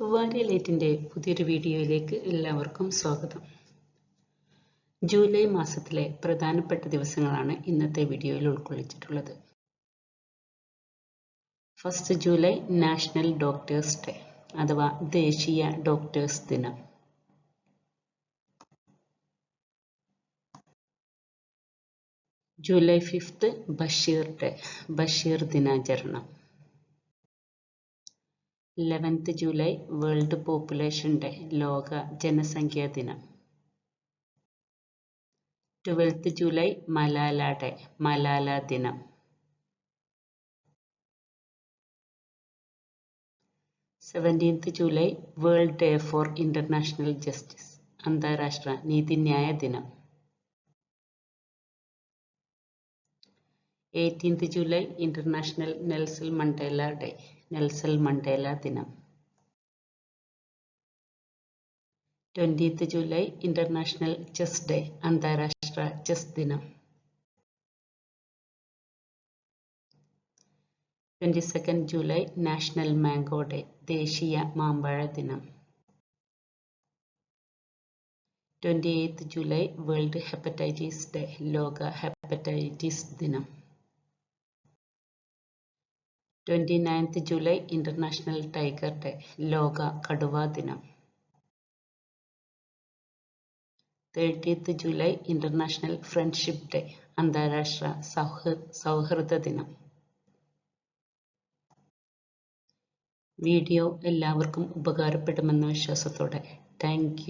തുവാരി ലൈറ്റിന്റെ പുതിയൊരു വീഡിയോയിലേക്ക് എല്ലാവർക്കും സ്വാഗതം. ജൂലൈ മാസത്തിലെ പ്രധാനപ്പെട്ട ദിവസങ്ങളാണ് ഇന്നത്തെ വീഡിയോയിൽ ഉൾക്കൊള്ളിച്ചിട്ടുള്ളത്. First July national doctors day അഥവാ ദേശീയ ഡോക്ടേഴ്സ് ദിനം. July fifth Basheer day Basheer ദിനാചരണം. Eleventh July world population day ലോക ജനസംഖ്യാ ദിനം twelfth July Malala day Malala ദിനം seventeenth July world day for international justice അന്താരാഷ്ട്ര നീതിന്യായ ദിനം eighteenth July international Nelson Mandela day Nelson Mandela ദിനം twentieth July international chess day അന്താരാഷ്ട്ര ചെസ് ദിനം twenty second July national mango day ദേശീയ മാമ്പഴ ദിനം twenty eighth July world hepatitis day ലോക ഹെപ്പറ്റൈറ്റിസ് ദിനം twenty ninth July international tiger day ലോക കടുവാ ദിനം. Thirtieth July international friendship day അന്താരാഷ്ട്ര സൗഹൃ സൗഹൃദ ദിനം. വീഡിയോ എല്ലാവർക്കും ഉപകാരപ്പെടുമെന്ന വിശ്വാസത്തോടെ. താങ്ക്